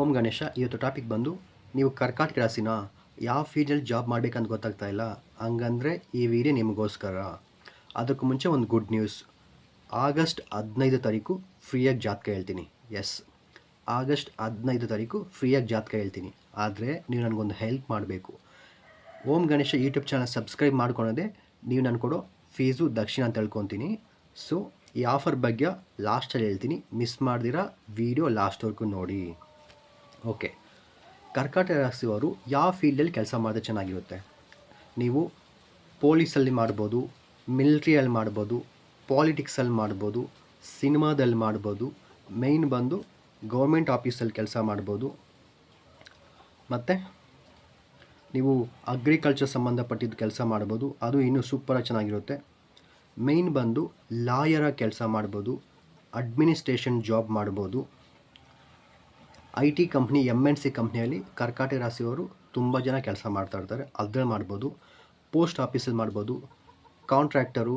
ಓಂ ಗಣೇಶ, ಇವತ್ತು ಟಾಪಿಕ್ ಬಂದು ನೀವು ಕರ್ಕಾಟಕ ರಾಶಿನ ಯಾವ ಫೀಲ್ಡಲ್ಲಿ ಜಾಬ್ ಮಾಡಬೇಕಂತ ಗೊತ್ತಾಗ್ತಾ ಇಲ್ಲ, ಹಂಗಂದರೆ ಈ ವಿಡಿಯೋ ನಿಮಗೋಸ್ಕರ. ಅದಕ್ಕೂ ಮುಂಚೆ ಒಂದು ಗುಡ್ ನ್ಯೂಸ್ ಆಗಸ್ಟ್ ಹದಿನೈದು ತಾರೀಕು ಫ್ರೀಯಾಗಿ ಜಾತಕ ಹೇಳ್ತೀನಿ. ಎಸ್ ಆಗಸ್ಟ್ ಹದಿನೈದು ತಾರೀಕು ಫ್ರೀಯಾಗಿ ಜಾತಕ ಹೇಳ್ತೀನಿ. ಆದರೆ ನೀವು ನನಗೊಂದು ಹೆಲ್ಪ್ ಮಾಡಬೇಕು. Om Ganesha YouTube channel subscribe ಮಾಡ್ಕೊಳೋದೆ ನೀವು ನಾನು ಕೊಡೋ ಫೀಸು ದಕ್ಷಿಣ ಅಂತ ಹೇಳ್ಕೊತೀನಿ ಸೊ ಈ ಆಫರ್ ಬಗ್ಗೆ ಲಾಸ್ಟಲ್ಲಿ ಹೇಳ್ತೀನಿ. ಮಿಸ್ ಮಾಡಿದಿರ ವಿಡಿಯೋ ಲಾಸ್ಟ್ವರೆಗೂ ನೋಡಿ. ಓಕೆ. ಕರ್ಕಾಟಕ ರಾಶಿಯವರು ಯಾವ ಫೀಲ್ಡಲ್ಲಿ ಕೆಲಸ ಮಾಡಿದ್ರೆ ಚೆನ್ನಾಗಿರುತ್ತೆ? ನೀವು ಪೊಲೀಸಲ್ಲಿ ಮಾಡ್ಬೋದು, ಮಿಲಿಟ್ರಿಯಲ್ಲಿ ಮಾಡ್ಬೋದು, ಪಾಲಿಟಿಕ್ಸಲ್ಲಿ ಮಾಡ್ಬೋದು, ಸಿನಿಮಾದಲ್ಲಿ ಮಾಡ್ಬೋದು ಮೇಯ್ನ್ ಬಂದು ಗೌರ್ಮೆಂಟ್ ಆಫೀಸಲ್ಲಿ ಕೆಲಸ ಮಾಡ್ಬೋದು. ಮತ್ತು ನೀವು ಅಗ್ರಿಕಲ್ಚರ್ ಸಂಬಂಧಪಟ್ಟಿದ್ದು ಕೆಲಸ ಮಾಡ್ಬೋದು, ಅದು ಇನ್ನೂ ಸೂಪರಾಗಿ ಚೆನ್ನಾಗಿರುತ್ತೆ. ಮೇಯ್ನ್ ಬಂದು ಲಾಯರ ಕೆಲಸ ಮಾಡ್ಬೋದು ಅಡ್ಮಿನಿಸ್ಟ್ರೇಷನ್ ಜಾಬ್ ಮಾಡ್ಬೋದು. I T company, M N C ಕಂಪ್ನಿಯಲ್ಲಿ ಕರ್ಕಾಟೆ ರಾಶಿಯವರು ತುಂಬ ಜನ ಕೆಲಸ ಮಾಡ್ತಾ ಇರ್ತಾರೆ. ಅದ್ರಲ್ಲಿ ಮಾಡ್ಬೋದು, ಪೋಸ್ಟ್ ಆಫೀಸಲ್ಲಿ ಮಾಡ್ಬೋದು, ಕಾಂಟ್ರಾಕ್ಟರು,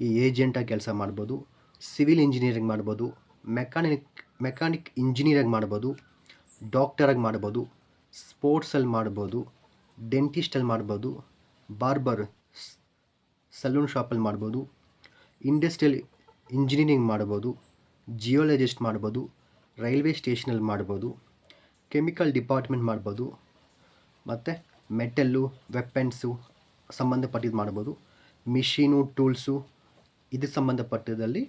ಈ ಏಜೆಂಟಾಗಿ ಕೆಲಸ ಮಾಡ್ಬೋದು, ಸಿವಿಲ್ ಇಂಜಿನಿಯರಿಂಗ್ ಮಾಡ್ಬೋದು, ಮೆಕ್ಯಾನಿಕ್ ಮೆಕ್ಯಾನಿಕ್ ಇಂಜಿನಿಯರಾಗಿ ಮಾಡ್ಬೋದು ಡಾಕ್ಟರಾಗಿ ಮಾಡ್ಬೋದು, ಸ್ಪೋರ್ಟ್ಸಲ್ಲಿ ಮಾಡ್ಬೋದು, ಡೆಂಟಿಸ್ಟಲ್ಲಿ ಮಾಡ್ಬೋದು, ಬಾರ್ಬರ್ ಸಲೂನ್ ಶಾಪಲ್ಲಿ ಮಾಡ್ಬೋದು, ಇಂಡಸ್ಟ್ರಿಯಲ್ ಇಂಜಿನಿಯರಿಂಗ್ ಮಾಡ್ಬೋದು, ಜಿಯೋಲಜಿಸ್ಟ್ ಮಾಡ್ಬೋದು ರೈಲ್ವೆ ಸ್ಟೇಷನಲ್ಲಿ ಮಾಡ್ಬೋದು, ಕೆಮಿಕಲ್ ಡಿಪಾರ್ಟ್ಮೆಂಟ್ ಮಾಡ್ಬೋದು, ಮತ್ತು ಮೆಟಲ್ಲು, ವೆಪನ್ಸು ಸಂಬಂಧಪಟ್ಟಿದ್ದು ಮಾಡ್ಬೋದು, ಮಿಷಿನು, ಟೂಲ್ಸು ಇದು ಸಂಬಂಧಪಟ್ಟದಲ್ಲಿ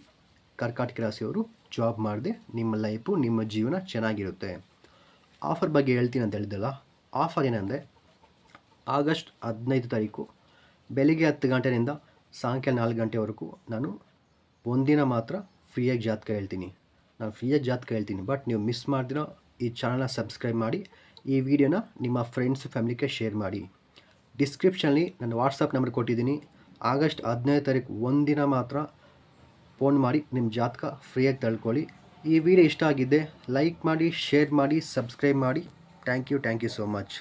ಕರ್ಕಾಟಕ ರಾಶಿಯವರು ಜಾಬ್ ಮಾಡಿದೆ ನಿಮ್ಮ ಲೈಫು, ನಿಮ್ಮ ಜೀವನ ಚೆನ್ನಾಗಿರುತ್ತೆ. ಆಫರ್ ಬಗ್ಗೆ ಹೇಳ್ತೀನಿ ಅಂತ ಹೇಳಿದ್ದಲ್ಲ ಆಫರ್ ಏನಂದರೆ ಆಗಸ್ಟ್ ಹದಿನೈದು ತಾರೀಕು ಬೆಳಿಗ್ಗೆ ಹತ್ತು ಗಂಟೆಯಿಂದ ಸಾಯಂಕಾಲ ನಾಲ್ಕು ಗಂಟೆವರೆಗೂ ನಾನು ಒಂದಿನ ಮಾತ್ರ ಫ್ರೀಯಾಗಿ ಜಾತಕ ಹೇಳ್ತೀನಿ. ನಾನು ಫ್ರೀಯಾಗಿ ಜಾತಕ ಹೇಳ್ತೀನಿ ಬಟ್ ನೀವು ಮಿಸ್ ಮಾಡ್ದಿರೋ ಈ ಚಾನಲ್ನ ಸಬ್ಸ್ಕ್ರೈಬ್ ಮಾಡಿ, ಈ ವಿಡಿಯೋನ ನಿಮ್ಮ ಫ್ರೆಂಡ್ಸ್ ಫ್ಯಾಮಿಲಿಗೆ ಶೇರ್ ಮಾಡಿ. ಡಿಸ್ಕ್ರಿಪ್ಷನಲ್ಲಿ ನಾನು ವಾಟ್ಸಪ್ ನಂಬರ್ ಕೊಟ್ಟಿದ್ದೀನಿ. ಆಗಸ್ಟ್ ಹದಿನೈದು ತಾರೀಕು ಒಂದಿನ ಮಾತ್ರ ಫೋನ್ ಮಾಡಿ ನಿಮ್ಮ ಜಾತಕ ಫ್ರೀಯಾಗಿ ತಳ್ಕೊಳ್ಳಿ. ಈ ವಿಡಿಯೋ ಇಷ್ಟ ಆಗಿದ್ದೆ ಲೈಕ್ ಮಾಡಿ ಶೇರ್ ಮಾಡಿ ಸಬ್ಸ್ಕ್ರೈಬ್ ಮಾಡಿ. Thank you thank you so much